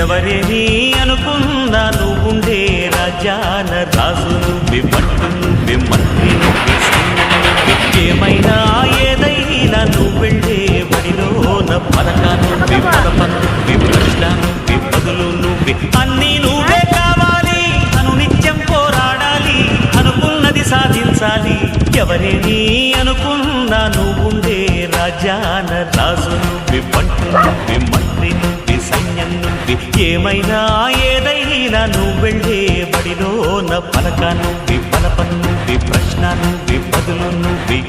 ఎవరిని అనుకున్నా నువ్వుండే రాజాన రాజు నువ్వి పట్టు మంత్రి ఏమైనా ఏదైనా నువ్వు వెళ్ళే బడిలోన పలక నువ్వి పదప ప్రశ్న నువ్వి బదులు నువ్వి అన్నీ నువ్వే కావాలి. అను నిత్యం పోరాడాలి. అనుకున్నది సాధించాలి. ఎవరిని అనుకున్నా నువ్వుండే రాజాన రాజు నువ్వి పట్టు ఏమైనా ఏదైనా నువ్వు వెళ్ళే నా పలక నువ్వి పలప నువ్వి ప్రశ్న నువ్వి బదులు నువ్వి